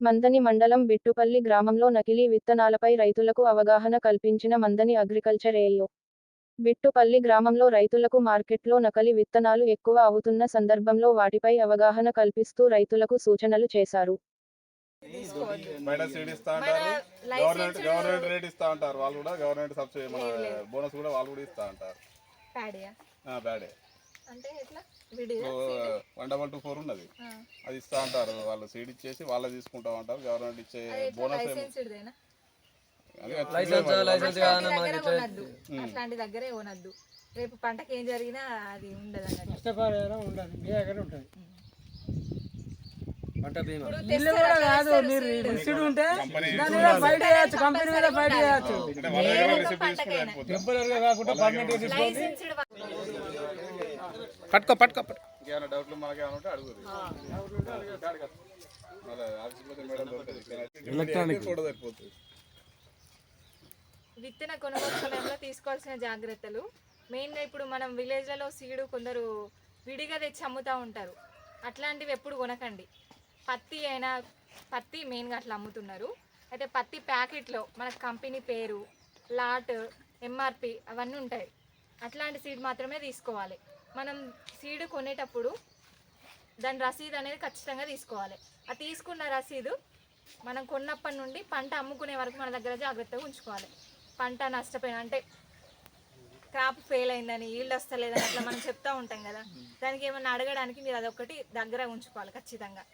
మందని మండలం బిట్టుపల్లి గ్రామంలో నకిలీ విత్తనాలపై రైతులకు అవగాహన కల్పించిన మందని అగ్రికల్చర్ ఏయో బిట్టుపల్లి గ్రామంలో రైతులకు మార్కెట్లో నకలి విత్తనాలు ఎక్కువ అవుతున్న సందర్భంలో వాటిపై అవగాహన కల్పిస్తూ రైతులకు సూచనలు చేశారు. గవర్నమెంట్ సబ్సిడీ బోనస్ కూడా వాళ్ళు కూడా ఇస్తా అంటారు. వన్ డబల్ టూ ఫోర్ ఉన్నది. అది ఇస్తా అంటారు. వాళ్ళు సీడ్ ఇచ్చేసి వాళ్ళే తీసుకుంటాం అంటారు గవర్నమెంట్ ఇచ్చే బోనస్ అట్లాంటి దగ్గర కొనద్దు. రేపు పంటకి ఏం జరిగినా అది ఉండదు నష్టపరిహారం ఉండదు. మీ దగ్గర ఉంటుంది. ఇల్లు కూడా కాదు మీరు ఉంటే దాని మీద చేయొచ్చు కంపెనీ మీద చేయొచ్చు టెంపరీగా కాకుండా పర్మనెంట్ పట్టుకో పట్టుకో పట్టుకో. డౌట్లు ఉంటే ఎలక్ట్రానిక్ ఫోటో సరిపోతుంది. విత్తన కొనుగోలు సమయంలో తీసుకోవాల్సిన జాగ్రత్తలు. మెయిన్గా ఇప్పుడు మనం విలేజ్లలో సీడు కొందరు విడిగా తెచ్చి అమ్ముతూ ఉంటారు. అట్లాంటివి ఎప్పుడు కొనకండి. పత్తి అయినా పత్తి మెయిన్గా అట్లా అమ్ముతున్నారు. అయితే పత్తి ప్యాకెట్లో మన కంపెనీ పేరు లాట్ ఎంఆర్పి అవన్నీ ఉంటాయి. అట్లాంటి సీడ్ మాత్రమే తీసుకోవాలి. మనం సీడ్ కొనేటప్పుడు దాని రసీదు అనేది ఖచ్చితంగా తీసుకోవాలి. ఆ తీసుకున్న రసీదు మనం కొన్నప్పటి నుండి పంట అమ్ముకునే వరకు మన దగ్గర జాగ్రత్తగా ఉంచుకోవాలి. పంట నష్టపోయిన అంటే క్రాప్ ఫెయిల్ అయిందని ఈల్డ్ వస్తలేదని అట్లా మనం చెప్తా ఉంటాం కదా. దానికి ఏమన్నా అడగడానికి మీరు అదొకటి దగ్గర ఉంచుకోవాలి ఖచ్చితంగా.